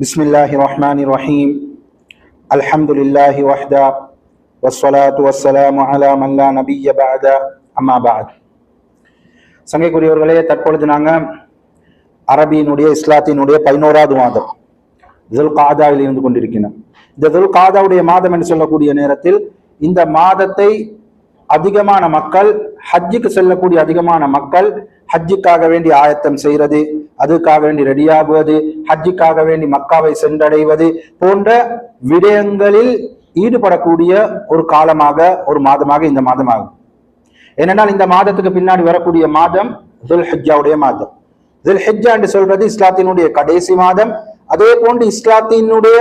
بسم الله الرحمن الرحيم الحمد لله وحده والصلاة والسلام على من لا نبي بعد أما بعد சங்கைக்குரியவர்களே தற்பொழுது நாங்கள் அரபியினுடைய இஸ்லாத்தினுடைய பதினோராவது மாதம் துல் காதாவில் இருந்து கொண்டிருக்கிறோம் இந்த துல் காதாவுடைய மாதம் என்று சொல்லக்கூடிய நேரத்தில் இந்த மாதத்தை அதிகமான மக்கள் ஹஜ்ஜுக்கு செல்லக்கூடிய அதிகமான மக்கள் ஹஜ்ஜுக்காக வேண்டி ஆயத்தம் செய்கிறது அதுக்காக வேண்டி ரெடியாகுவது ஹஜ்ஜுக்காக வேண்டி மக்காவை சென்றடைவது போன்ற விடயங்களில் ஈடுபடக்கூடிய ஒரு காலமாக ஒரு மாதமாக இந்த மாதம் ஆகும் ஏனென்றால் இந்த மாதத்துக்கு பின்னாடி வரக்கூடிய மாதம் துல் ஹஜ்ஜாவுடைய மாதம். துல் என்று சொல்றது இஸ்லாத்தினுடைய கடைசி மாதம். அதே போன்று இஸ்லாத்தினுடைய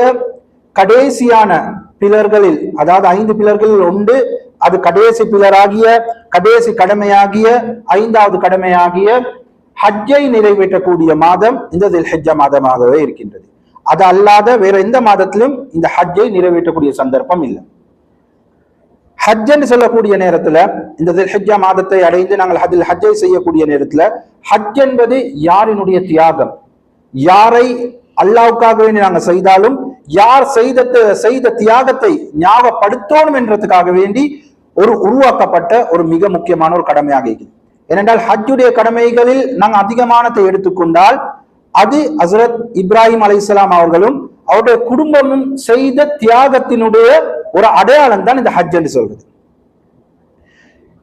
கடைசியான பிலர்களில் அதாவது ஐந்து பிலர்களில் ஒன்று அது கடைசி பிலராகிய கடைசி கடமையாகிய ஐந்தாவது கடமையாகிய ஹஜ்ஜை நிறைவேற்றக்கூடிய மாதம் இந்த தில் மாதமாகவே இருக்கின்றது. அது அல்லாத வேற எந்த மாதத்திலும் இந்த ஹஜ்ஜை நிறைவேற்றக்கூடிய சந்தர்ப்பம் இல்லை. ஹஜ் என்று சொல்லக்கூடிய நேரத்துல இந்த ஹஜ்ஜா மாதத்தை அடைந்து நாங்கள் அதில் ஹஜ்ஜை செய்யக்கூடிய நேரத்துல ஹஜ் என்பது யாரினுடைய தியாகம்? யாரை அல்லாவுக்காக வேண்டி நாங்கள் செய்தாலும் யார் செய்த செய்த தியாகத்தை ஞாபகப்படுத்தணும் என்றதுக்காக வேண்டி ஒரு உருவாக்கப்பட்ட ஒரு மிக முக்கியமான ஒரு கடமையாக இருக்குது. ஏனென்றால் ஹஜ்ஜுடைய கடமைகளில் நாங்கள் அதிகமானத்தை எடுத்துக்கொண்டால் அது ஹசரத் இப்ராஹிம் அலிசலாம் அவர்களும் அவருடைய குடும்பமும் செய்த தியாகத்தினுடைய ஒரு அடையாளம் தான் இந்த ஹஜ் என்று சொல்றது.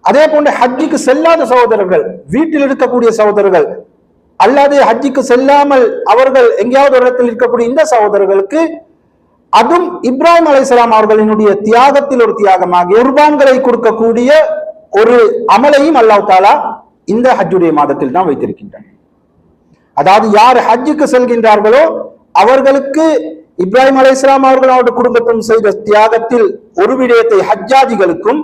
அதே போன்று ஹஜ்ஜுக்கு செல்லாத சகோதரர்கள் வீட்டில் இருக்கக்கூடிய சகோதரர்கள் அல்லாது ஹஜ்ஜுக்கு செல்லாமல் அவர்கள் எங்கேயாவது ஒரு இடத்தில் இருக்கக்கூடிய இந்த சகோதரர்களுக்கு அதுவும் இப்ராஹிம் அலைசலாம் அவர்களினுடைய தியாகத்தில் ஒரு தியாகமாக குர்பான்களை கொடுக்கக்கூடிய ஒரு அமலையும் அல்லாஹ் தாலா இந்த ஹஜ்ஜுடைய மாதத்தில் தான் வைத்திருக்கின்றனர் அதாவது யார் ஹஜ்ஜுக்கு செல்கின்றார்களோ அவர்களுக்கு இப்ராஹிம் அலைஸ்லாம் அவர்கள் அவருடைய குடும்பத்தும் செய்த தியாகத்தில் ஒரு விடயத்தை ஹஜ்ஜாஜிகளுக்கும்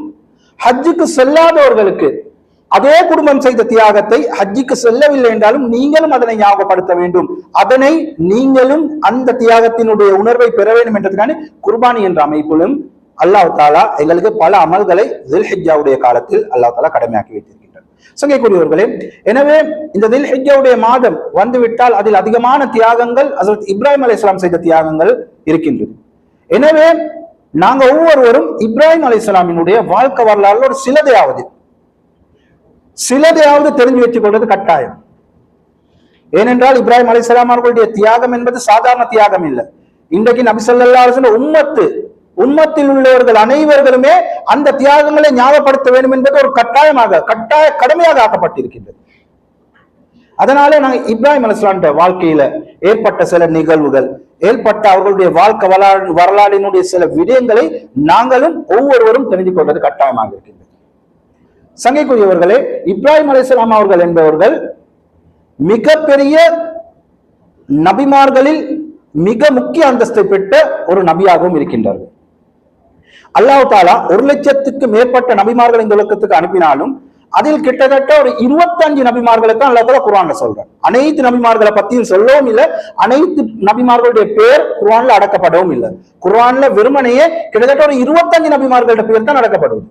ஹஜ்ஜுக்கு செல்லாதவர்களுக்கு அதே குடும்பம் செய்த தியாகத்தை ஹஜ்ஜிக்கு செல்லவில்லை என்றாலும் நீங்களும் அதனை ஞாபகப்படுத்த வேண்டும். அதனை நீங்களும் அந்த தியாகத்தினுடைய உணர்வை பெற வேண்டும் என்றதுக்கான குர்பானி என்ற அமைப்பிலும் அல்லாஹ் தாலா எங்களுக்கு பல அமல்களை தில்ஹிஜாவுடைய காலத்தில் அல்லாஹ் தாலா கடமையாக்கி வைத்திருக்கின்றார். சங்கைக்குரியவர்களே எனவே இந்த தில்ஹிஜாவுடைய மாதம் வந்துவிட்டால் அதில் அதிகமான தியாகங்கள் அசரத் இப்ராஹிம் அலி இஸ்லாம் செய்த தியாகங்கள் இருக்கின்றது. எனவே நாங்க ஒவ்வொருவரும் இப்ராஹிம் அலி இஸ்லாமினுடைய வாழ்க்கை வரலாறு ஒரு சிலதையாவது சிலதையாவது தெரிஞ்சு வச்சுக் கொள்வது கட்டாயம். ஏனென்றால் இப்ராஹிம் அலிசலாம் அவர்களுடைய தியாகம் என்பது சாதாரண தியாகம் இல்லை. இன்றைக்கு நபிசல்லா உம்மத்து உம்மத்தில் உள்ளவர்கள் அனைவர்களுமே அந்த தியாகங்களை ஞாபகப்படுத்த வேண்டும் என்பது ஒரு கட்டாயமாக கட்டாய கடமையாக ஆக்கப்பட்டிருக்கின்றது. அதனாலே நாங்கள் இப்ராஹிம் அலிஸ்லாண்ட வாழ்க்கையில ஏற்பட்ட சில நிகழ்வுகள் ஏற்பட்ட அவர்களுடைய வாழ்க்கை வரலாறு வரலாறினுடைய சில விடயங்களை நாங்களும் ஒவ்வொருவரும் தெரிந்து கொள்வது கட்டாயமாக இருக்கின்றது. சங்கைக்குரியவர்களே இப்ராஹிம் அலிஸ்லாம் அவர்கள் என்பவர்கள் மிகப்பெரிய நபிமார்களில் மிக முக்கிய அந்தஸ்தை பெற்ற ஒரு நபியாகவும் இருக்கின்றார்கள். அல்லாஹ் தாலா ஒரு லட்சத்துக்கு மேற்பட்ட நபிமார்கள் இந்த உலகத்துக்கு அனுப்பினாலும் அதில் கிட்டத்தட்ட ஒரு இருபத்தஞ்சு நபிமார்களை தான் அல்லா தாலா குரான்ல சொல்றேன். அனைத்து நபிமார்களை பத்தியும் சொல்லவும் இல்லை அனைத்து நபிமார்களுடைய பேர் குரான்ல அடக்கப்படவும் இல்லை. குரான்ல வெறுமனையே கிட்டத்தட்ட ஒரு இருபத்தஞ்சு நபிமார்களோட பேர் தான் அடக்கப்படுவது.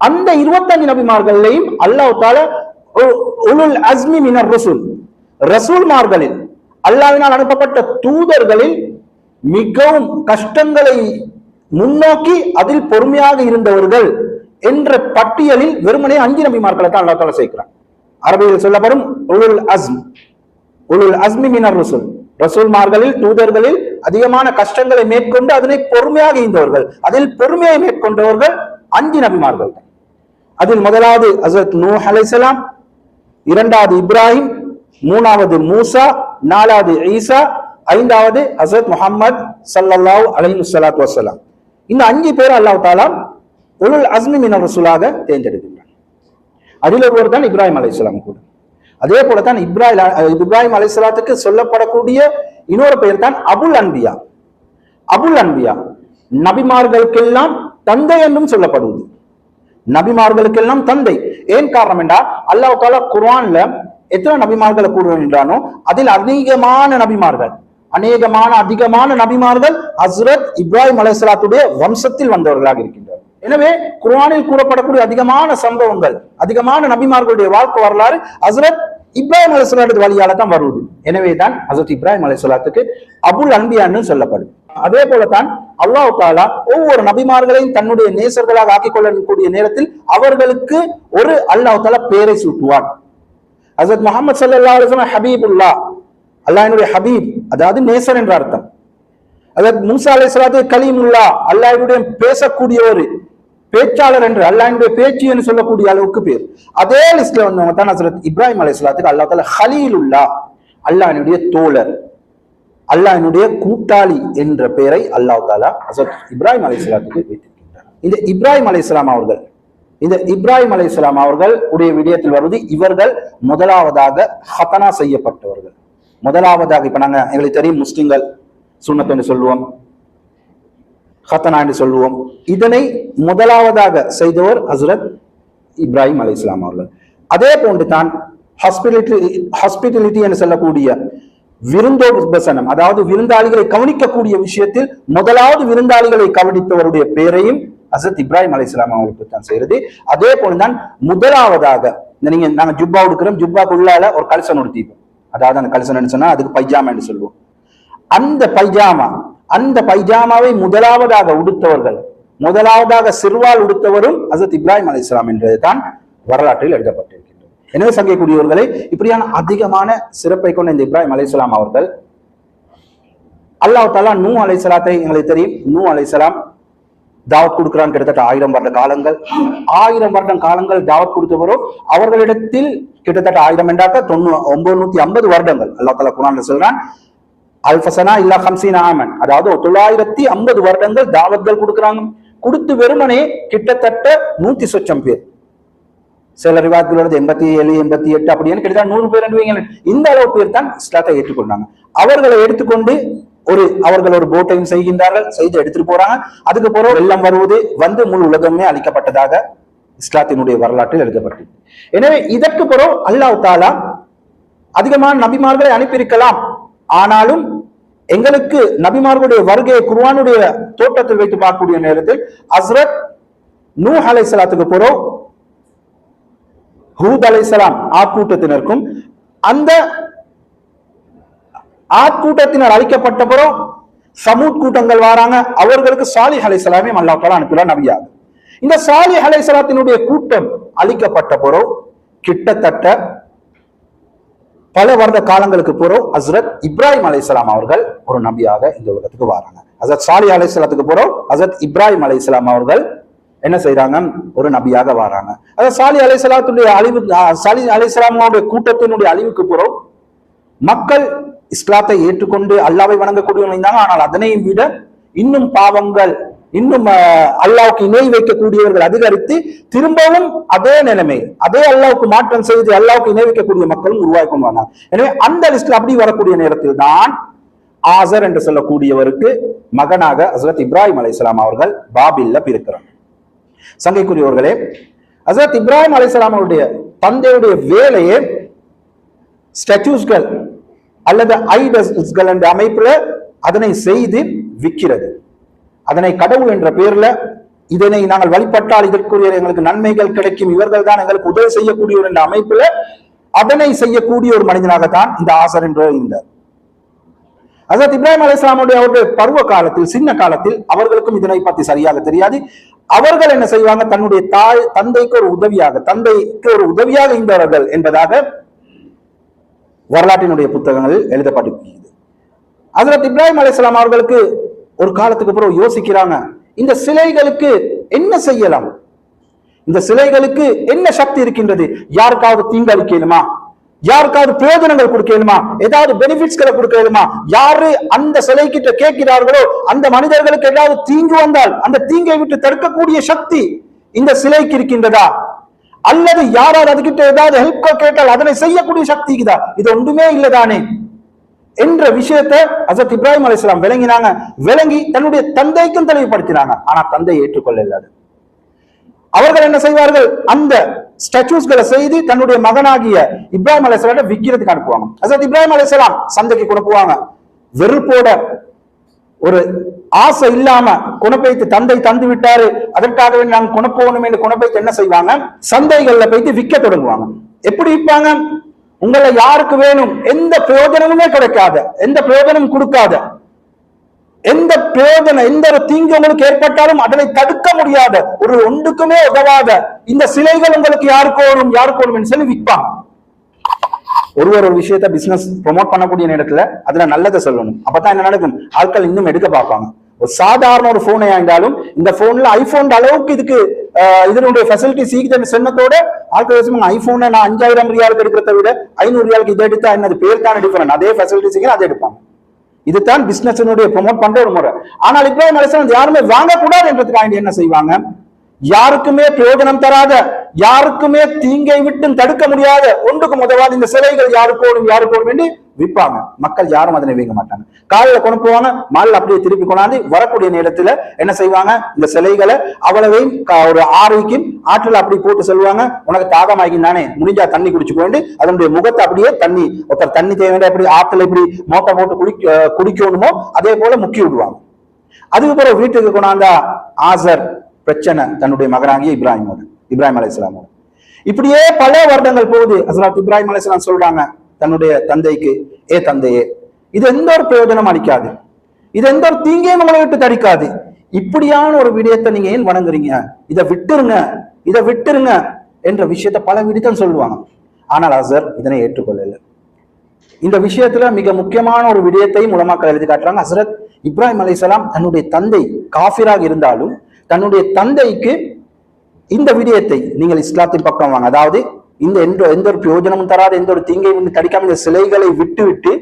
அந்த இருபத்தஞ்சு நபிமார்களையும் அல்லாஹ் உலுல் அஸ்மி மினர் ரசூல். ரசூல்மார்களில் அல்லாவினால் அனுப்பப்பட்ட தூதர்களில் மிகவும் கஷ்டங்களை முன்னோக்கி அதில் பொறுமையாக இருந்தவர்கள் என்ற பட்டியலில் வெறுமனே அஞ்சு நபிமார்களை தான் அல்லா தால சேர்க்கிறான். அரபியில் சொல்லப்படும் உலுல் அஸ்ம். உலுல் அஸ்மி மினர் ரசூல். ரசூல்மார்களில் தூதர்களில் அதிகமான கஷ்டங்களை மேற்கொண்டு அதனை பொறுமையாக இருந்தவர்கள் அதில் பொறுமையை மேற்கொண்டவர்கள் அஞ்சு நபிமார்கள் அதில் முதலாவது ஹசரத் நூ அலைசலாம் இரண்டாவது இப்ராஹிம் மூணாவது மூசா நாலாவது ஈசா ஐந்தாவது ஹசரத் முகமது சல்லாஹ் அலைஹி சலாத் வசலாம் இந்த அஞ்சு பேர் அல்லாஹ் தாலா உலுல் அஸ்மி மின் ரசூலாக தேர்ந்தெடுக்கின்றான் அதில் ஒருவர் தான் இப்ராஹிம் அலைஹிஸ்லாம் கூட. அதே போல தான் இப்ராஹிம் இப்ராஹிம் அலைஹிஸ்லாத்துக்கு சொல்லப்படக்கூடிய இன்னொரு பெயர் தான் அபுல் அன்பியா. அபுல் அன்பியா. நபிமார்களுக்கெல்லாம் தந்தை என்றும் சொல்லப்படுவது. நபிமார்களுக்கெல்லாம் தந்தை. ஏன் காரணம் என்றால் அல்லாஹ் தாலா குர்ஆன்ல எத்தனை நபிமார்களை கூறுகின்றானோ அதில் அதிகமான நபிமார்கள். அநேகமான அதிகமான நபிமார்கள் ஹஸ்ரத் இப்ராஹிம் அலைசலாத்துடைய வம்சத்தில் வந்தவர்களாக இருக்கின்றனர். எனவே குர்ஆனில் கூறப்படக்கூடிய அதிகமான சம்பவங்கள் அதிகமான நபிமார்களுடைய வாழ்க்கை வரலாறு ஹஸ்ரத் இப்ராஹிம் அலைஹிஸ்ஸலாத்து வழியால தான் வருவது. எனவே தான் ஹசரத் இப்ராஹிம் அலைசலாத்துக்கு அபுல் அன்பியான்னு சொல்லப்படும் அதே போலத்தான் அல்லாஹ் தாலா ஒவ்வொரு நபிமார்களையும் தன்னுடைய நேசர்களாக ஆக்கிக் கொள்ளக்கூடிய நேரத்தில் அவர்களுக்கு ஒரு அல்லாஹ் தாலா பேரை சூட்டுவான். ஹசரத் முகமது சல்லா அலுவலம் ஹபீபுல்லா. அல்லாஹினுடைய ஹபீப் அதாவது நேசர் என்ற அர்த்தம். அதாவது மூசா அலை சலாத்து கலீமுல்லா அல்லாஹினுடைய பேசக்கூடிய ஒரு பேச்சாளர் என்று அல்லாஹினுடைய பேச்சு என்று சொல்லக்கூடிய அளவுக்கு பேர். அதே லிஸ்ட்ல வந்தவங்க தான் ஹசரத் இப்ராஹிம் அலை சலாத்துக்கு அல்லா தால ஹலீலுல்லா அல்லாஹினுடைய தோழர். அல்லாஹ்வுடைய கூட்டாளி என்ற பெயரை அல்லாஹ் தாலா அசத் இப்ராஹிம் அலை சலாத்துக்கு வைத்திருக்கின்றார். இந்த இப்ராஹிம் அலை அவர்கள் இந்த இப்ராஹிம் அலை அவர்கள் உடைய விடயத்தில் வருவது இவர்கள் முதலாவதாக ஹத்தனா செய்யப்பட்டவர்கள். முதலாவதாக இப்ப நாங்க எங்களுக்கு தெரியும் முஸ்லிம்கள் சுண்ணத் என்று சொல்லுவோம் ஹத்தனா என்று சொல்லுவோம். இதனை முதலாவதாக செய்தவர் ஹசரத் இப்ராஹிம் அலை அவர்கள். அதே போன்று தான் ஹாஸ்பிட்டலிட்டி ஹாஸ்பிட்டலிட்டி என்று சொல்லக்கூடிய விருந்தோபசனம் அதாவது விருந்தாளிகளை கவனிக்கக்கூடிய விஷயத்தில் முதலாவது விருந்தாளிகளை கவனித்தவருடைய பெயரையும் அசத் இப்ராஹிம் அலை அவங்களுக்கு தான் செய்யறது அதே போலதான் முதலாவதாக நீங்க நாங்க ஜுப்பா உடுக்கிறோம் ஜுப்பாக்குள்ளால ஒரு கலசன் உடுத்திப்போம் அதாவது அந்த கலசன் சொன்னா அதுக்கு பைஜாமா என்று சொல்லுவோம். அந்த பைஜாமா அந்த பைஜாமாவை முதலாவதாக உடுத்தவர்கள் முதலாவதாக சிறுவால் உடுத்தவரும் அசத் இப்ராஹிம் அலை இஸ்லாம் என்றதுதான் வரலாற்றில் எழுதப்பட்டது எனவே சங்கைக்குரியவர்களை இப்படியான அதிகமான சிறப்பை கொண்ட இந்த இப்ராஹிம் அலைஹிஸ்ஸலாம் அவர்கள் அல்லாஹ் தாலா நூ அலைசலாத்தை எங்களுக்கு தெரியும். நூ அலைசலாம் தாவத் கொடுக்கிறான் கிட்டத்தட்ட ஆயிரம் வருட காலங்கள். ஆயிரம் வருடம் காலங்கள் தாவத் கொடுத்தவரோ அவர்களிடத்தில் கிட்டத்தட்ட ஆயிரம் என்றாக்க தொண்ணூ ஒன்பது நூத்தி ஐம்பது வருடங்கள். அல்லாஹ் தலா குரான்ல சொல்றான் அல்ஃபசனா இல்லா ஹம்சீன் ஆமன். அதாவது தொள்ளாயிரத்தி ஐம்பது வருடங்கள் தாவத்கள் கொடுக்குறாங்க. கொடுத்து வெறுமனே கிட்டத்தட்ட நூத்தி சொச்சம் பேர். சில ரிவாயத்தில் எண்பத்தி ஏழு எண்பத்தி எட்டு அப்படின்னு கிட்டத்தட்ட நூறு பேர் இந்த அளவு பேர் தான் இஸ்லாத்தை ஏற்றுக்கொண்டாங்க. அவர்களை எடுத்துக்கொண்டு ஒரு அவர்கள் ஒரு போட்டையும் செய்கின்றார்கள் செய்து எடுத்துட்டு போறாங்க. அதுக்கு பிறகு வெள்ளம் வருவது வந்து முழு உலகமே அளிக்கப்பட்டதாக இஸ்லாத்தினுடைய வரலாற்றில் எழுதப்பட்டது எனவே இதற்கு பிறகு அல்லாஹ் தாலா அதிகமான நபிமார்களை அனுப்பியிருக்கலாம். ஆனாலும் எங்களுக்கு நபிமார்களுடைய வருகையை குருவானுடைய தோட்டத்தில் வைத்து பார்க்கக்கூடிய நேரத்தில் அஸ்ரத் நூ அலைஹிஸ்ஸலாத்துக்கு பிறகு ஹூத் அலைசலாம் ஆட்கூட்டத்தினருக்கும் அந்த ஆட்கூட்டத்தினர் அழிக்கப்பட்ட பிறகு சமூத் கூட்டங்கள் வராங்க அவர்களுக்கு சாலி அலைஹிஸ்ஸலாமே அல்லாஹ் தஆலா அனுப்பினார் நபியாக. இந்த சாலி அலைசலாத்தினுடைய கூட்டம் அழிக்கப்பட்ட பிறகு கிட்டத்தட்ட பல வருட காலங்களுக்கு பிறகு ஹசரத் இப்ராஹிம் அலைசலாம் அவர்கள் ஒரு நபியாக இந்த உலகத்துக்கு வராங்க. ஹசரத் சாலி அலைசலாத்துக்கு பிறகு ஹசரத் இப்ராஹிம் அலைசலாம் அவர்கள் என்ன செய்யறாங்க ஒரு நபியாக வராங்க. அதாவது சாலி அலைசலாத்துடைய அழிவு சாலி அலைஹிஸ்ஸலாமுடைய கூட்டத்தினுடைய அழிவுக்கு பிறகு மக்கள் இஸ்லாத்தை ஏற்றுக்கொண்டு அல்லாவை வணங்கக்கூடியவங்க இருந்தாங்க. ஆனால் அதனையும் விட இன்னும் பாவங்கள் இன்னும் அல்லாவுக்கு இணை வைக்கக்கூடியவர்கள் அதிகரித்து திரும்பவும் அதே நிலைமை அதே அல்லாவுக்கு மாற்றம் செய்து அல்லாவுக்கு இணை வைக்கக்கூடிய மக்களும் உருவாக்கி கொண்டு வந்தாங்க. எனவே அந்த லிஸ்ட்ல அப்படி வரக்கூடிய நேரத்தில் தான் ஆசர் என்று சொல்லக்கூடியவருக்கு மகனாக ஹசரத் இப்ராஹிம் அலைஹிஸ்ஸலாம் அவர்கள் பாபில்ல பிறக்கிறாங்க சங்கைக்குரியவர்களே அசரத் இப்ராஹிம் அலைஹிஸ்ஸலாம் அவருடைய தந்தையுடைய வேலையே ஸ்டாச்சூஸ்கள் அல்லது ஐடஸ்கள் என்ற அமைப்புல அதனை செய்து விற்கிறது. அதனை கடவுள் என்ற பெயர்ல இதனை நாங்கள் வழிபட்டால் இதற்குரிய எங்களுக்கு நன்மைகள் கிடைக்கும் இவர்கள் தான் எங்களுக்கு உதவி செய்யக்கூடியவர் என்ற அமைப்புல அதனை செய்யக்கூடிய ஒரு மனிதனாகத்தான் இந்த ஆசர் என்ற இருந்தார் அசத் இப்ராஹிம் அலைஹிஸ்ஸலாமுடைய அவருடைய பருவ காலத்தில் சின்ன காலத்தில் அவர்களுக்கும் இதனை பத்தி சரியாக தெரியாது. அவர்கள் என்ன செய்வாங்க? தன்னுடைய தாய் தந்தைக்கு ஒரு உதவியாக தந்தைக்கு ஒரு உதவியாக இருந்தவர்கள் என்பதாக வரலாற்றினுடைய புத்தகங்களில் எழுதப்பட்டிருக்கிறது. அசரத் இப்ராஹிம் அலைஹிஸ்ஸலாம் அவர்களுக்கு ஒரு காலத்துக்கு அப்புறம் யோசிக்கிறாங்க இந்த சிலைகளுக்கு என்ன செய்யலாம்? இந்த சிலைகளுக்கு என்ன சக்தி இருக்கின்றது? யாருக்காவது தீங்கு அளிக்கணுமா? யாருக்காவது பிரயோஜனங்கள் கொடுக்கணுமா? ஏதாவது பெனிஃபிட்ஸ்களை கொடுக்கணுமா? யாரு அந்த சிலை கிட்ட கேட்கிறார்களோ அந்த மனிதர்களுக்கு ஏதாவது தீங்கு வந்தால் அந்த தீங்கை விட்டு தடுக்கக்கூடிய சக்தி இந்த சிலைக்கு இருக்கின்றதா? அல்லது யாராவது அதுகிட்ட ஏதாவது ஹெல்ப் கேட்டால் அதனை செய்யக்கூடிய சக்தி இருக்குதா இது ஒன்றுமே இல்லதானே என்ற விஷயத்தை அசத் இப்ராஹிம் அலிஸ்லாம் விளங்கினாங்க. விளங்கி தன்னுடைய தந்தைக்கும் தெளிவுபடுத்தினாங்க. ஆனா தந்தை ஏற்றுக்கொள்ள இல்லாது அவர்கள் என்ன செய்வார்கள்? அந்த ஸ்டாச்சூஸ்களை செய்து தன்னுடைய மகனாகிய இப்ராஹிம் அலைஹிஸ்ஸலாம் விக்கிறதுக்கு அனுப்புவாங்க. அசத் இப்ராஹிம் அலையாம் சந்தைக்கு கொடுப்புவாங்க வெறுப்போட ஒரு ஆசை இல்லாம குணப்பைத்து தந்தை தந்து விட்டாரு. அதற்காகவே நாங்கள் குணப்போகணும் என்று குணப்பைத்து என்ன செய்வாங்க? சந்தைகள்ல போயிட்டு விற்க தொடங்குவாங்க. எப்படி விற்பாங்க? உங்களை யாருக்கு வேணும்? எந்த பிரயோஜனமுமே கிடைக்காத எந்த பிரயோஜனமும் கொடுக்காத எந்த பிரயோஜனம் எந்த ஒரு தீங்கு உங்களுக்கு ஏற்பட்டாலும் அதனை தடுக்க முடியாத ஒரு ஒன்றுக்குமே உதவாத இந்த சிலைகள் உங்களுக்கு யாருக்கு வரும் யாருக்கு வரும் சொல்லி விற்பாங்க ஒருவர் ஒரு விஷயத்த பிசினஸ் ப்ரொமோட் பண்ணக்கூடிய நேரத்துல அதுல நல்லதை சொல்லணும். அப்பதான் என்ன நடக்கும்? ஆட்கள் இன்னும் எடுக்க பார்ப்பாங்க. ஒரு சாதாரண ஒரு போனை ஆயிருந்தாலும் இந்த போன்ல ஐபோன் அளவுக்கு இதுக்கு ஆஹ், இதனுடைய ஃபெசிலிட்டி சீக்கிரம் சொன்னதோட ஆட்கள் ஐபோனை நான் அஞ்சாயிரம் ரியாலுக்கு எடுக்கிறத விட ஐநூறு ரியாலுக்கு இதை எடுத்தா என்னது? பேர் தான் டிஃபரன் அதே ஃபெசிலிட்டி சீக்கிரம் அதை எடுப்பாங்க. இதுதான் பிசினஸ் ப்ரொமோட் பண்ற ஒரு முறை. ஆனால் இப்ராஹிம் அலிஸ்லாம் யாருமே வாங்கக்கூடாது என்றதுக்காக என்ன செய்வாங்க? யாருக்குமே பிரயோஜனம் தராத யாருக்குமே தீங்கை விட்டு தடுக்க முடியாத ஒன்றுக்கு முதவாது இந்த சிலைகள் யாருக்கோடும் யாருக்கோடும் என்று விற்பாங்க. மக்கள் யாரும் அதனை வீங்க மாட்டாங்க. காலையில கொண்டு போவாங்க மாலையில் அப்படியே திருப்பி கொண்டாந்து வரக்கூடிய நேரத்துல என்ன செய்வாங்க? இந்த சிலைகளை அவ்வளவையும் ஒரு ஆரோக்கியம் ஆற்றில் அப்படி போட்டு செல்வாங்க. உனக்கு தாகமாகி தானே? முடிஞ்சா தண்ணி குடிச்சு போயிட்டு அதனுடைய முகத்தை அப்படியே தண்ணி ஒருத்தர் தண்ணி தேவையான எப்படி ஆற்றுல எப்படி மோட்டை போட்டு குடி குடிக்கணுமோ அதே போல முக்கி விடுவாங்க. அதுக்கு பிறகு வீட்டுக்கு கொண்டாந்தா ஆசர் பிரச்சனை தன்னுடைய மகனாகிய இப்ராஹிமோடு இப்ராஹிம் அலைஹிஸ்ஸலாமோடு இப்படியே பல வருடங்கள் போகுது. அசலாத் இப்ராஹிம் அலையாம் சொல்றாங்க தன்னுடைய தந்தைக்கு ஏ தந்தையே இது எந்த ஒரு பிரயோஜனம் அளிக்காது. இது எந்த ஒரு தீங்கையும் உங்களை விட்டு தடிக்காது இப்படியான ஒரு விடயத்தை நீங்க ஏன் வணங்குறீங்க? இதை விட்டுருங்க இதை விட்டுருங்க என்ற விஷயத்தை பல விடத்தான் சொல்லுவாங்க. ஆனால் அசர் இதனை ஏற்றுக்கொள்ளல. இந்த விஷயத்துல மிக முக்கியமான ஒரு விடயத்தையும் உலமாக்கள் எழுதி காட்டுறாங்க. ஹசரத் இப்ராஹிம் அலைசலாம் தன்னுடைய தந்தை காஃபிராக இருந்தாலும் தன்னுடைய தந்தைக்கு இந்த விடயத்தை நீங்கள் இஸ்லாத்தின் பக்கம் வாங்க. அதாவது இந்த எந்த எந்த ஒரு பிரயோஜனமும் தராத எந்த ஒரு தீங்கையும் தடிக்காம இந்த சிலைகளை விட்டுவிட்டு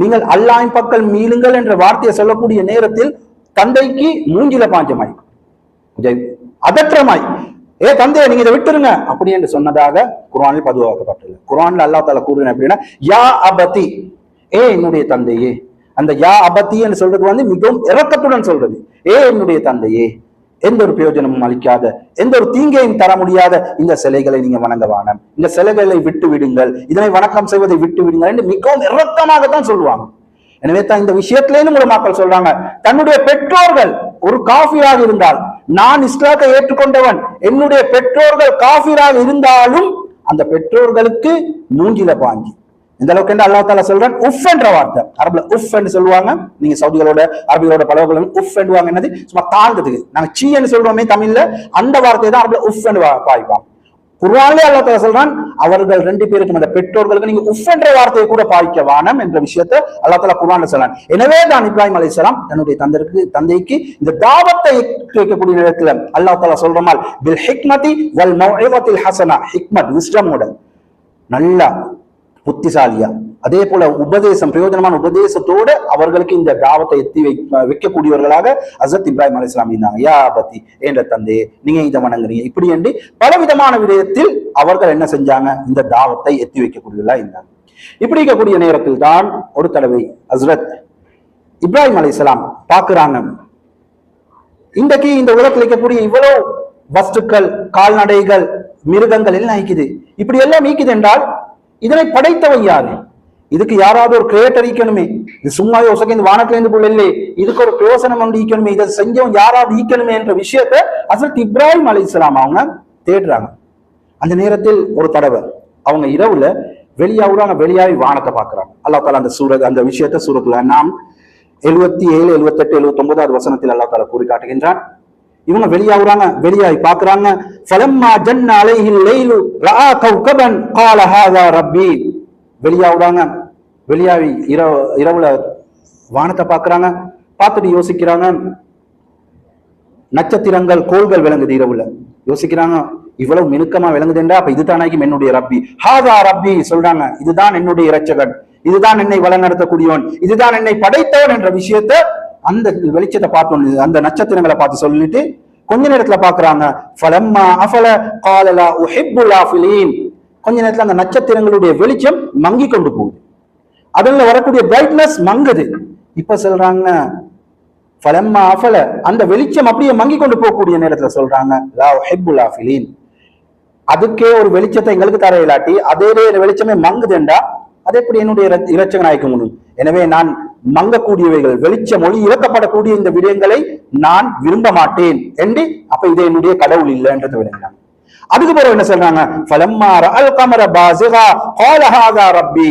நீங்கள் அல்லாயின் பக்கம் மீளுங்கள் என்ற வார்த்தையை சொல்லக்கூடிய நேரத்தில் தந்தைக்கு மூஞ்சில பாஞ்சமாய். அதற்றமாய். ஏ தந்தையை நீங்க இதை விட்டுருங்க. அப்படி என்று சொன்னதாக குர்ஆனில் பதிவாக்கப்பட்டுள்ளது. குரான்ல அல்லாஹ் தால கூறுகிறேன் அப்படின்னா யா அபதி. ஏ என்னுடைய தந்தையே. அந்த யா அபத்தி என்று சொல்றது வந்து மிகவும் இரக்கத்துடன் சொல்றது. ஏ என்னுடைய தந்தையே. எந்த ஒரு பிரயோஜனமும் அளிக்காத எந்த ஒரு தீங்கையும் தர முடியாத இந்த சிலைகளை நீங்க வணங்க வேணாம் இந்த சிலைகளை விட்டு விடுங்கள். இதனை வணக்கம் செய்வதை விட்டு விடுங்கள் என்று மிகவும் இரக்கமாகத்தான் சொல்லுவாங்க. எனவே தான் இந்த விஷயத்திலேயும் ஒரு மக்கள் சொல்றாங்க. தன்னுடைய பெற்றோர்கள் ஒரு காஃபியாக இருந்தால் நான் இஸ்லாத்தை ஏற்றுக்கொண்டவன் என்னுடைய பெற்றோர்கள் காஃபிராக இருந்தாலும் அந்த பெற்றோர்களுக்கு மூங்கில பாங்கி இந்த அளவுக்கு என்று அல்லாஹ் தாலா சொல்றான்? உஃப் என்ற வார்த்தை. அரபுல உஃப் என்று சொல்லுவாங்க. நீங்க சவுதிகளோட அரபிகளோட பலவர்களும் உஃப் என்றுவாங்க என்னது? சும்மா தாழ்ந்ததுக்கு. நாங்க சீ என்று சொல்றோமே தமிழ்ல அந்த வார்த்தை தான் அரபுல உஃப் என்று பாய்ப்பாங்க. குர்ஆன்ல அல்லாஹ் தஆலா சொல்றான் அவர்கள் ரெண்டு பேருக்கும் அந்த பெற்றோர்களுக்கு நீங்க உஃப் என்ற வார்த்தையை கூட பாய்க்க வானம் என்ற விஷயத்தை அல்லாஹ் தஆலா குர்ஆன்ல சொல்றான். எனவே தான் இப்ராஹிம் அலைஹிஸ்ஸலாம் தன்னுடைய தந்தருக்கு தந்தைக்கு இந்த தாவத்தை கேட்கக்கூடிய நேரத்துல அல்லாஹ் தஆலா சொல்றமால் பில் ஹிக்மதி வல் மௌஇவத்தில் ஹசனா ஹிக்மத் விஸ்டமோட நல்லா புத்திசாலியா. அதே போல உபதேசம் பிரயோஜனமான உபதேசத்தோட அவர்களுக்கு இந்த தாவத்தை எத்தி வை வைக்கக்கூடியவர்களாக அசத் இப்ராஹிம் அலைஹிஸ்ஸலாம் இருந்தாங்க. யா பத்தி என்ற தந்தையே நீங்க இதை வணங்குறீங்க. இப்படி என்று பலவிதமான விடயத்தில் அவர்கள் என்ன செஞ்சாங்க? இந்த தாவத்தை எத்தி வைக்கக்கூடியவர்களா இருந்தாங்க. இப்படி இருக்கக்கூடிய நேரத்தில் தான் ஒரு தடவை ஹஸ்ரத் இப்ராஹிம் அலைஹிஸ்ஸலாம் பார்க்கறாங்க. இன்றைக்கு இந்த உலகத்தில் இருக்கக்கூடிய இவ்வளவு வஸ்துக்கள் கால்நடைகள் மிருகங்கள் எல்லாம் நீக்குது. இப்படி எல்லாம் நீக்குது என்றால் இதனை படைத்தவன் யாரு? இதுக்கு யாராவது ஒரு கிரியேட்டர் ஈக்கணுமே இது சும்மா யோசனை இந்த வானத்திலேருந்து போல இல்லை இதுக்கு ஒரு பிரயோசனம் ஒன்று ஈக்கணுமே இதை செஞ்சவன் யாராவது ஈக்கணுமே என்ற விஷயத்தை அசல் இப்ராஹிம் அலைஹிஸ்ஸலாம் அவங்க தேடுறாங்க. அந்த நேரத்தில் ஒரு தடவை அவங்க இரவுல வெளியாகுறாங்க வெளியாகி வானத்தை பாக்குறாங்க அல்லாஹ் தாலா அந்த சூரத் அந்த விஷயத்தை சூரத்துல நாம் எழுபத்தி ஏழு எழுபத்தெட்டு எழுபத்தி ஒன்பதாவது வசனத்தில் அல்லாஹ் தாலா கூறி காட்டுகின்றான். இவங்க வெளியாகுறாங்க வெளியாகி பார்க்குறாங்க. ஃபலம்மா ஜன் அலைஹில் லைலு ரஆ கௌகபன் கால ஹாதா ரப்பி. வெளியாகுறாங்க. வெளியாகி இரவு இரவுல வானத்தை பார்க்குறாங்க. பார்த்துட்டு யோசிக்கிறாங்க. நட்சத்திரங்கள் கோள்கள் விளங்குது இரவுல. யோசிக்கிறாங்க இவ்வளவு மினுக்கமா விளங்குதுண்டா? அப்ப இதுதானாக்கும் என்னுடைய ரப்பி. ஹாதா ரப்பி சொல்றாங்க இதுதான் என்னுடைய இரச்சகன் இதுதான் என்னை வள நடத்தக்கூடியவன் இதுதான் என்னை படைத்தவன் என்ற விஷயத்தை அந்த வெளிச்சத்தை பார்த்தோம் அந்த நட்சத்திரங்களை பார்த்து சொல்லிட்டு கொஞ்ச நேரத்துல பாக்குறாங்க ஃபலம்மா அஃபல காலலா உஹிப்புல் ஆஃபிலீன் கொஞ்ச நேரத்துல அந்த நட்சத்திரங்களுடைய வெளிச்சம் மங்கி கொண்டு போகுது. அதுல வரக்கூடிய பிரைட்னஸ் மங்குது. இப்ப சொல்றாங்க ஃபலம்மா அஃபல அந்த வெளிச்சம் அப்படியே மங்கி கொண்டு போகக்கூடிய நேரத்துல சொல்றாங்க லா உஹிப்புல் ஆஃபிலீன் அதுக்கே ஒரு வெளிச்சத்தை எங்களுக்கு தர இல்லாட்டி அதே வெளிச்சமே மங்குதுண்டா அது எப்படி என்னுடைய இர- ஆயிக்க முடியும்? எனவே நான் மங்கக்கூடியவைகள் வெளிச்ச மொழி இழக்கப்படக்கூடிய இந்த விடயங்களை நான் விரும்ப மாட்டேன். என்று அப்ப இதை என்னுடைய கடவுள் இல்லைன்றது விளங்கினாங்க அதுக்கு பிறகு என்ன சொல்றாங்க? ஃபலம்மார அல் கமர பாசிகா காலஹாதா ரப்பி.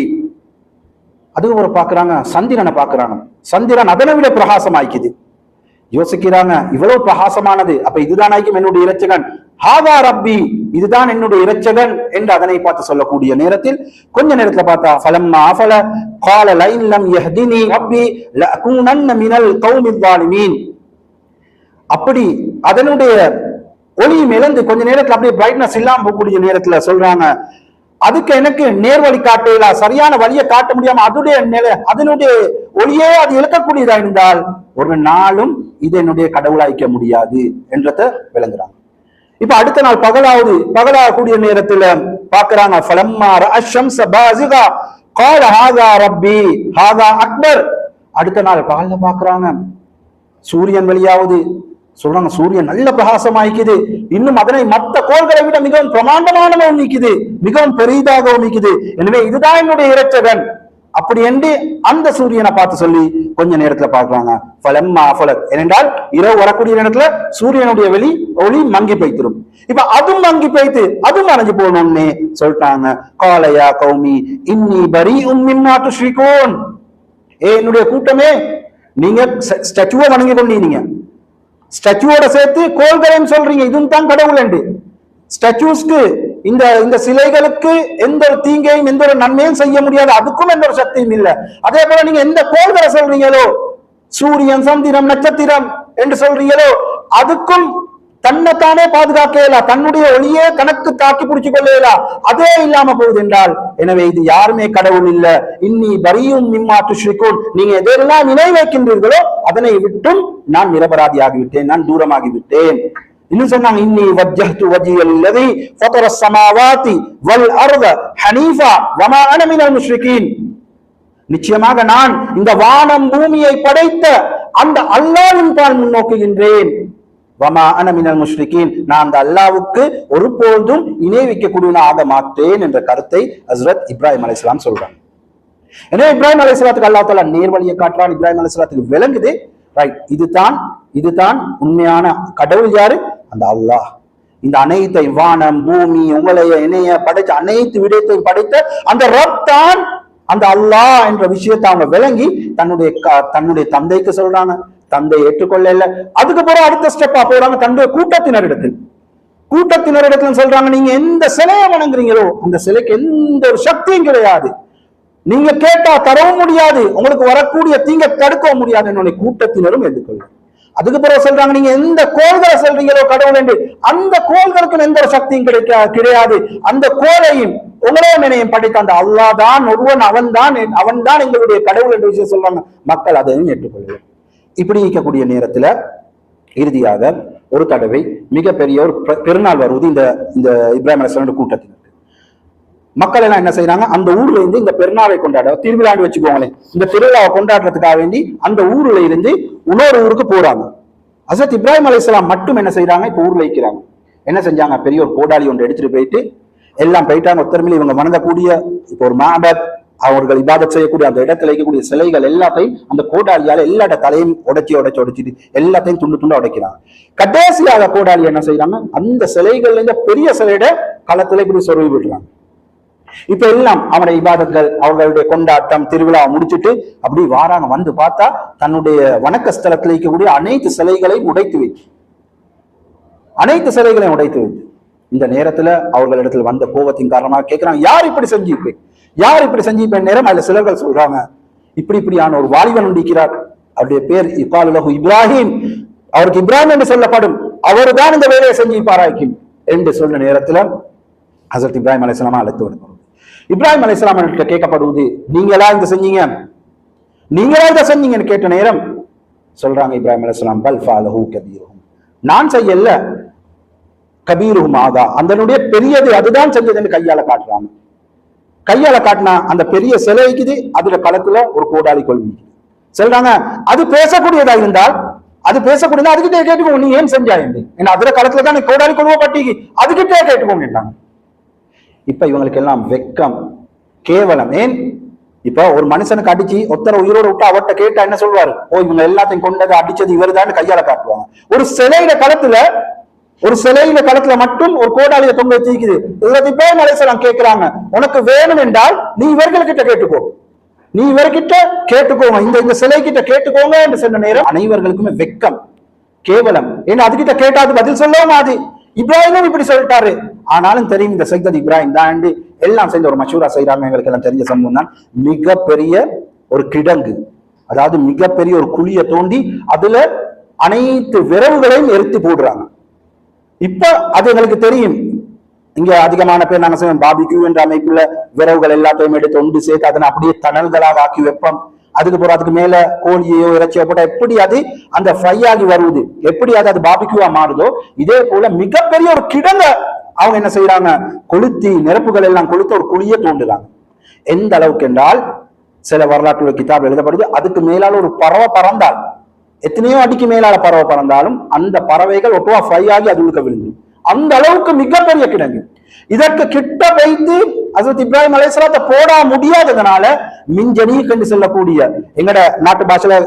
அதுக்கு ஒரு பாக்குறாங்க சந்திரனை பாக்குறாங்க சந்திரன் அதனை விட பிரகாசமாய்க்குது. யோசிக்கிறாங்க இவ்வளவு பிரகாசமானது. அப்ப இதுதான் ஆய்க்கும் என்னுடைய இலச்சகன் ஹாதா ரப்பி இதுதான் என்னுடைய இரட்சகன் என்று அதனை பார்த்து சொல்லக்கூடிய நேரத்தில் கொஞ்ச நேரத்துல பார்த்தா ஃபலம்மா அஃபல கால லைன் லம் யஹ்தினி ரப்பி லகுனன்ன மினல் கௌமில் வாலிமீன் அப்படி அதனுடைய ஒளியும் இழந்து கொஞ்ச நேரத்துல அப்படியே பிரைட்னஸ் இல்லாம போகக்கூடிய நேரத்துல சொல்றாங்க. அதுக்கு எனக்கு நேர்வழி காட்டல சரியான வழியை காட்ட முடியாம அதனுடைய நில அதனுடைய ஒளியே அது இழக்கக்கூடியதா இருந்தால் ஒரு நாளும் இது என்னுடைய கடவுளாய்க்க முடியாது என்றத விளங்குறாங்க. இப்ப அடுத்த நாள் பகலாவது பகலாகக்கூடிய நேரத்துல பாக்குறாங்க ஃபலம்மா அஷம்ச பாசிகா கால ஹாதா ரப்பி ஹாதா அக்பர். அடுத்த நாள் பகல்ல பாக்குறாங்க சூரியன் வெளியாவது. சொல்றாங்க சூரியன் நல்ல பிரகாசமாய்க்குது. இன்னும் அதனை மற்ற கோள்களை விட மிகவும் பிரமாண்டமானவும் நிற்குது மிகவும் பெரிதாகவும் நிற்குது. எனவே இதுதான் என்னுடைய இறைச்சகன் அப்படி என்று அந்த சூரியனை பார்த்து சொல்லி கொஞ்ச நேரத்துல பார்க்கலாங்க. ஃபலம்மா ஃபலத். ஏனென்றால் இரவு வரக்கூடிய நேரத்துல சூரியனுடைய வெளி ஒளி மங்கி பைத்திரும் இப்ப அதுவும் மங்கி போய்த்து அதுவும் அணைஞ்சு போகணும்னு சொல்லிட்டாங்க. காலையா கௌமி இன்னி பரி உம்மின்னாட்டு ஸ்ரீகோன் ஏ என்னுடைய கூட்டமே நீங்க ஸ்டாச்சுவை வணங்கி கொண்டீங்க. ஸ்டாச்சுவோட சேர்த்து கோல்கரைன்னு சொல்றீங்க. இதுவும் தான் கடவுள் என்று. ஸ்டாச்சுஸ்க்கு இந்த இந்த சிலைகளுக்கு எந்த ஒரு தீங்கையும் எந்த ஒரு நன்மையும் செய்ய முடியாது. அதுக்கும் எந்த ஒரு சக்தியும் இல்லை. அதே போல நீங்க எந்த கோள்களை சொல்றீங்களோ சூரியன் சந்திரம் நட்சத்திரம் என்று சொல்றீங்களோ அதுக்கும் தன்னைத்தானே பாதுகாக்கலா தன்னுடைய ஒளியே கணக்கு தாக்கி பிடிச்சு கொள்ளலா அதே இல்லாம போகுது என்றால் எனவே இது யாருமே கடவுள் இல்ல. இன்னி வரியும் மிம்மாற்று ஸ்ரீகோன் நீங்க எதெல்லாம் நினைவைக்கின்றீர்களோ அதனை விட்டும் நான் நிரபராதி ஆகிவிட்டேன் நான் தூரமாகிவிட்டேன். இன்னும் சொன்னாங்க இன்னி வஜ்ஜஹ்து வஜியல் ஃபதர ஸமாவாதி வல் அர்த ஹனீஃபா வமா அன மினல் முஷ்ரிகீன் நிச்சயமாக நான் இந்த வானம் பூமியை படைத்த அந்த அல்லாஹ்வின் பால் முன்னோக்குகின்றேன் வமா அன மினல் முஷ்ரிகீன் நான் அந்த அல்லாஹ்வுக்கு ஒருபோதும் இணை வைக்கக்கூடியவனாக மாட்டேன் என்ற கருத்தை ஹஸ்ரத் இப்ராஹிம் அலைஹிஸ்ஸலாம் சொல்றாங்க எனவே இப்ராஹிம் அலைஹிஸ்ஸலாத்துக்கு அல்லாஹ் தஆலா நேர்வழியை காட்டுறான் இப்ராஹிம் அலைஹிஸ்ஸலாத்துக்கு விளங்குது ரைட் இதுதான் இதுதான் உண்மையான கடவுள் யாரு அந்த அல்லாஹ். இந்த அனைத்தை வானம் பூமி உங்களைய இணைய படைத்த அனைத்து விடயத்தையும் படைத்த அந்த ரப் தான் அந்த அல்லாஹ் என்ற விஷயத்தை அவங்க விளங்கி தன்னுடைய க- தன்னுடைய தந்தைக்கு சொல்றாங்க. தந்தை ஏற்றுக்கொள்ள இல்ல அதுக்கு பிறகு அடுத்த ஸ்டெப்பா போறாங்க. தன்னுடைய கூட்டத்தினரிடத்தில் கூட்டத்தினரிடத்துல சொல்றாங்க நீங்க எந்த சிலையை வணங்குறீங்களோ அந்த சிலைக்கு எந்த ஒரு சக்தியும் கிடையாது. நீங்க கேட்டா தரவும் முடியாது. உங்களுக்கு வரக்கூடிய தீங்க தடுக்கவும் முடியாது. என்னுடைய கூட்டத்தினரும் எதிர்கொள்ளும் அதுக்கு பிறகு சொல்றாங்க நீங்க எந்த கோள்களை சொல்றீங்களோ கடவுள் என்று அந்த கோள்களுக்கும் எந்த ஒரு சக்தியும் கிடைக்க கிடையாது. அந்த கோளையும் உங்களே நினையும் படைத்த அந்த அல்லாஹ் தான் ஒருவன் அவன் தான் அவன் தான் எங்களுடைய கடவுள் என்ற விஷயம் சொல்றாங்க. மக்கள் அதையும் ஏற்றுக்கொள்ளல இப்படி இருக்கக்கூடிய நேரத்துல இறுதியாக ஒரு தடவை மிகப்பெரிய ஒரு பெருநாள் வருவது இந்த இந்த இப்ராஹிம் அலிஸ்லாமுடைய கூட்டத்தில். மக்கள் எல்லாம் என்ன செய்றாங்க? அந்த ஊர்ல இருந்து இந்த பெருநாளை கொண்டாட திருவிழாண்டு வச்சுக்கோங்களேன். இந்த திருவிழாவை கொண்டாடுறதுக்காக வேண்டி அந்த ஊர்ல இருந்து இன்னொரு ஊருக்கு போறாங்க. அசத் இப்ராஹிம் அலைஹிஸ்ஸலாம் மட்டும் என்ன செய்யறாங்க இப்ப ஊர்ல வைக்கிறாங்க என்ன செஞ்சாங்க? பெரிய ஒரு கோடாளி ஒன்று எடுத்துட்டு போயிட்டு எல்லாம் போயிட்டாங்க. ஒத்தரமில் இவங்க வணங்கக்கூடிய இப்போ ஒரு மாபத் அவர்கள் இபாதத் செய்யக்கூடிய அந்த இடத்துல இருக்கக்கூடிய சிலைகள் எல்லாத்தையும் அந்த கோடாளியால எல்லா தலையும் உடைச்சி உடைச்சு உடைச்சிட்டு எல்லாத்தையும் துண்டு துண்டா உடைக்கிறாங்க. கடைசியாக கோடாளி என்ன செய்யறாங்க அந்த சிலைகள்ல இருந்து பெரிய சிலையோட களத்துல இப்படி சொருவி விடுறாங்க. இப்ப எல்லாம் அவனுடைய இபாதங்கள் அவர்களுடைய கொண்டாட்டம் திருவிழா முடிச்சிட்டு அப்படி வாராங்க வந்து பார்த்தா தன்னுடைய வணக்க ஸ்தலத்தில் இருக்கக்கூடிய அனைத்து சிலைகளையும் உடைத்து வைத்து. அனைத்து சிலைகளையும் உடைத்து வைத்து. இந்த நேரத்துல அவர்களிடத்துல வந்த கோபத்தின் காரணமாக கேட்கிறாங்க யார் இப்படி செஞ்சிருப்பேன் யார் இப்படி செஞ்சிருப்பேன் நேரம் அதுல சிலர்கள் சொல்றாங்க இப்படி இப்படியான ஒரு வாலிபன் உண்டிக்கிறார். அவருடைய பேர் இப்பாலுலகு இப்ராஹிம். அவருக்கு இப்ராஹிம் என்று சொல்லப்படும் அவர்தான் இந்த வேலையை செஞ்சிருப்பாராய்க்கும் என்று சொன்ன நேரத்துல ஹசரத் இப்ராஹிம் அலிஸ்லாமா அழைத்து வருகிறோம் இப்ராஹிம் அலைஹிஸ்ஸலாம் கிட்ட கேட்கப்படுவது நீங்களா இந்த செஞ்சீங்க? நீங்களா இதை செஞ்சீங்கன்னு கேட்ட நேரம் சொல்றாங்க இப்ராஹிம் அலைஹிஸ்ஸலாம் பல் ஃபாலஹு நான் செய்யல. கபீருஹும் ஆதா. அதனுடைய பெரியது அதுதான் செஞ்சதுன்னு கையால காட்டுறாங்க. கையால காட்டினா அந்த பெரிய சிலை இருக்குது அதுல களத்துல ஒரு கோடாளி கொள்வி சொல்றாங்க அது பேசக்கூடியதா இருந்தால் அது பேசக்கூடியதா அதுகிட்டே கேட்டுக்கோங்க நீ ஏன் செஞ்சாயண்டு ஏன்னா அதுல களத்துல தான் கோடாளி கொள்வ பட்டிக்கு அதுகிட்டே கேட்டுக்கோங்க இப்ப இவங்களுக்கு எல்லாம் வெக்கம் கேவலம். ஏன்? இப்ப ஒரு மனுஷனுக்கு அடிச்சு ஒத்தரை உயிரோட விட்டு அவர்கிட்ட கேட்டா என்ன சொல்வாரு? ஓ இவங்க எல்லாத்தையும் கொண்டதை அடிச்சது இவர்தான் கையால காட்டுவாங்க. ஒரு சிலையில களத்துல ஒரு சிலையில களத்துல மட்டும் ஒரு கோடாலிய தொங்க வச்சிருக்குது பேர் நரேசலாம் கேட்கிறாங்க உனக்கு வேணும் என்றால் நீ இவர்கள்கிட்ட கேட்டுக்கோ. நீ இவர்கிட்ட கேட்டுக்கோங்க. இந்த இந்த சிலை கிட்ட கேட்டுக்கோங்க என்று சொன்ன நேரம் அனைவர்களுக்குமே வெக்கம் கேவலம். ஏன்னா அதுகிட்ட கேட்டாது பதில் சொல்லவும் அது இப்ராஹிமும் இப்படி சொல்லிட்டாரு. ஆனாலும் தெரியும் இந்த சைதத் இப்ராஹிம் தான் எல்லாம் சேர்ந்து ஒரு மஷூரா செய்யறாங்க எங்களுக்கு எல்லாம் தெரிஞ்ச சம்பவம் தான். மிகப்பெரிய ஒரு கிடங்கு. அதாவது மிகப்பெரிய ஒரு குழியை தோண்டி அதுல அனைத்து விரவுகளையும் எரித்து போடுறாங்க. இப்ப அது எங்களுக்கு தெரியும். இங்க அதிகமான பேர் நாங்க செய்வோம் பாபிக்யூ என்ற அமைப்புல விரவுகள் எல்லாத்தையும் எடுத்து ஒன்று சேர்த்து அதனை அப்படியே தணல்களாக ஆக்கி வைப்போம். அதுக்கு பிறகு அதுக்கு மேல கோழியோ இறைச்சியோ போட்டா எப்படி அது அந்த ஃப்ரை ஆகி வருவது? எப்படி அது அது பாபிக்யூவா மாறுதோ? இதே போல மிகப்பெரிய ஒரு கிடங்க அவங்க என்ன செய்யறாங்க கொளுத்தி நெருப்புகள் எல்லாம் கொளுத்து ஒரு குழியை தோண்டுறாங்க. எந்த அளவுக்கு என்றால் சில வரலாற்று கிதாப் எழுதப்படுது அதுக்கு மேலால ஒரு பறவை பறந்தால். எத்தனையோ அடிக்கு மேலால பறவை பறந்தாலும் அந்த பறவைகள் ஒட்டுவா ஃப்ரை ஆகி அது உழுக்க விழுந்து அந்த அளவுக்கு மிகப்பெரிய கிடங்கு. இதற்கு கிட்ட வைத்து ஹசரத் இப்ராஹிம் அலைஹிஸ்ஸலாத்தை போட முடியாததுனால மிஞ்சனி கண்டு செல்லக்கூடிய எங்கட நாட்டு பாஷையில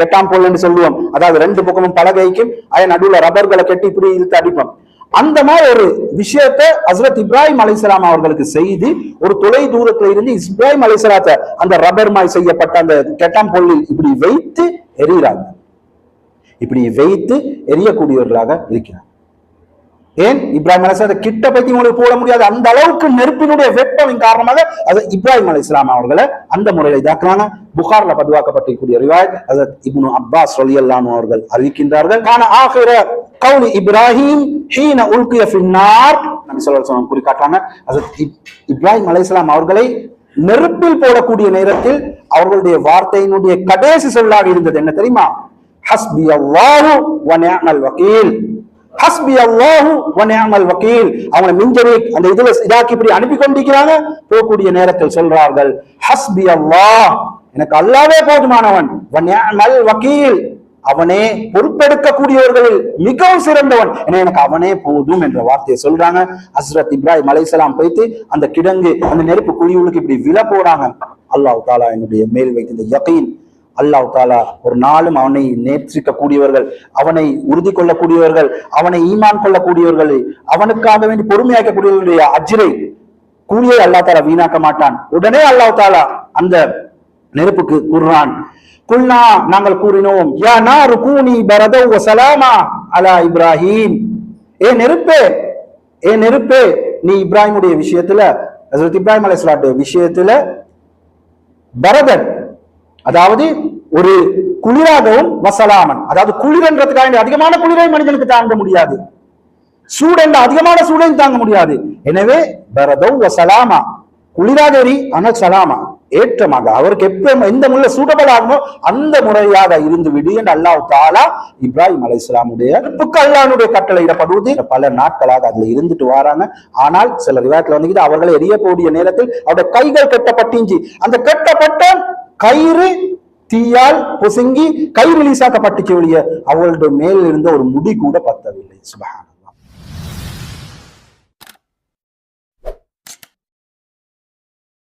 கெட்டாம் போல் என்று சொல்லுவோம். அதாவது ரெண்டு பக்கமும் பலகைக்கும் அதன் நடுவுல ரப்பர்களை கட்டி இப்படி இழுத்து அடிப்போம். அந்த மாதிரி ஒரு விஷயத்த ஹசரத் இப்ராஹிம் அலைஹிஸ்ஸலாம் அவர்களுக்கு செய்து ஒரு தொலை தூரத்துல இருந்து இப்ராஹிம் அலைஹிஸ்ஸலாத்தை அந்த ரப்பர் மாய் செய்யப்பட்ட அந்த கெட்டாம் பொருளில் இப்படி வைத்து எறிகிறாங்க இப்படி வைத்து எரியக்கூடியவர்களாக இருக்கிறார் ஏன்? இப்ராஹிம் அலைஹிஸ்ஸலாம் கிட்ட பத்தி உங்களுக்கு போட முடியாது. அந்த அளவுக்கு நெருப்பினுடைய வெப்பம் காரணமாக அது இப்ராஹிம் அலி இஸ்லாம் அவர்களை அந்த முறையில் இதாக்குறாங்க. புகார்ல பதிவாக்கப்பட்டிருக்கூடிய ரிவாய் ஹஜரத் இப்னு அப்பாஸ் ரலியல்லாஹு அவர்கள் அறிவிக்கின்றார்கள். கான ஆகிற கவுலி இப்ராஹிம் ஹீன உல்கிய பின்னார் நபி சொல்ல அலைஹி வஸல்லம் குறிக்காட்டுறாங்க ஹஜரத் இப்- இப்ராஹிம் அலைஹிஸ்ஸலாம் அவர்களை நெருப்பில் போடக்கூடிய நேரத்தில் அவர்களுடைய வார்த்தையினுடைய கடைசி சொல்லாக இருந்தது என்ன தெரியுமா? ஹஸ்பி அல்லாஹு வ வக்கீல் ஹஸ்பி அல்லாஹு வ வக்கீல் அவங்களை மிஞ்சரி அந்த இதுல இதாக்கி இப்படி அனுப்பி கொண்டிருக்கிறாங்க போகக்கூடிய நேரத்தில் சொல்றார்கள் ஹஸ்பி அல்லாஹ் எனக்கு அல்லாவே போதுமானவன். வ வக்கீல் அவனே பொறுப்பெடுக்கக்கூடியவர்களில் மிகவும் சிறந்தவன். என எனக்கு அவனே போதும் என்ற வார்த்தையை சொல்றாங்க. ஹஸ்ரத் இப்ராஹிம் அலைசலாம் போயிட்டு அந்த கிடங்கு அந்த நெருப்பு குழிவுளுக்கு இப்படி விழ போறாங்க அல்லாஹ் தாலா என்னுடைய மேல் வைத்த இந்த யகீன் அல்லாஹ் தாலா ஒரு நாளும் அவனை நேர்த்திக்க கூடியவர்கள் அவனை உறுதி கொள்ளக்கூடியவர்கள் அவனை ஈமான் கொள்ளக்கூடியவர்கள் அவனுக்காக வேண்டி பொறுமையாக்கக்கூடியவர்களுடைய அஜிரை கூலியை அல்லாஹ் தாலா வீணாக்க மாட்டான். உடனே அல்லாஹ் தாலா அந்த நெருப்புக்கு கூறுறான். குல்னா நாங்கள் கூறினோம் யா நாரு கூனி பரதவ் சலாமா அலா இப்ராஹிம். ஏ நெருப்பே ஏ நெருப்பே நீ இப்ராஹிமுடைய விஷயத்துல ஹசரத் இப்ராஹிம் அலைஹிஸ்ஸலாத்துடைய விஷயத்துல பரதன் அதாவது ஒரு குளிராகவும் வசலாமன். அதாவது குளிர்ன்றதுக்காக அதிகமான குளிரை மனிதனுக்கு தாங்க முடியாது. சூடென்ற அதிகமான சூடையும் தாங்க முடியாது. எனவே பரதவ் வசலாமா. குளிராக எரி ஆனால் சலாமா. ஏற்றமாக. அவருக்கு எப்ப எந்த முள்ள சூட்டபிள் ஆகுமோ அந்த முறையாக இருந்து விடு என்று அல்லாஹ் தாலா இப்ராஹிம் அலை இஸ்லாமுடைய நெருப்புக்கு கட்டளை இடப்படுவது. பல நாட்களாக அதுல இருந்துட்டு வராங்க. ஆனால் சில விவாதத்துல வந்து அவர்களை எரியக்கூடிய நேரத்தில் அவருடைய கைகள் கட்டப்பட்டிஞ்சி. அந்த கட்டப்பட்ட கயிறு தீயால் பொசுங்கி கை ரிலீஸ் ஆக்கப்பட்டுச்சு ஒழிய அவளுடைய மேலிருந்த ஒரு முடி கூட பத்தவில்லை. சுபகான